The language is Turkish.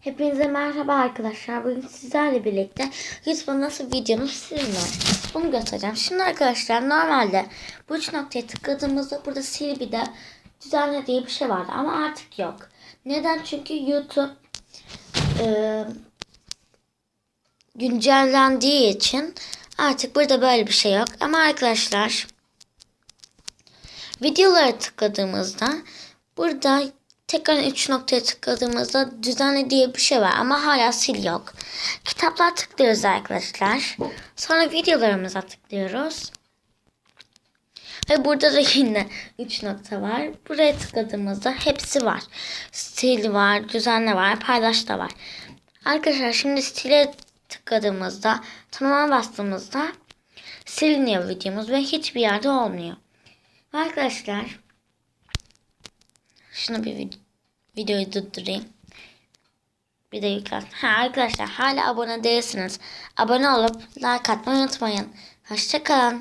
Hepinize merhaba arkadaşlar. Bugün sizlerle birlikte YouTube'a nasıl videonun silinir bunu göstereceğim. Şimdi arkadaşlar normalde bu üç noktaya tıkladığımızda burada sil bir de düzenle diye bir şey vardı ama artık yok. Neden? Çünkü YouTube e, güncellendiği için artık burada böyle bir şey yok. Ama arkadaşlar videolara tıkladığımızda burada tekrar 3 noktaya tıkladığımızda düzenle diye bir şey var ama hala sil yok. Kitaplar tıklıyoruz arkadaşlar. Sonra videolarımıza tıklıyoruz. Ve burada da yine 3 nokta var. Buraya tıkladığımızda hepsi var. Stil var, düzenle var, paylaş da var. Arkadaşlar şimdi stile tıkladığımızda, tanımaya bastığımızda siliniyor videomuz ve hiçbir yerde olmuyor. Arkadaşlar şunu bir vid- videoyu durdurayım. Bir de yüklen. Ha arkadaşlar hala abone değilsiniz. Abone olup like atmayı unutmayın. Hoşçakalın.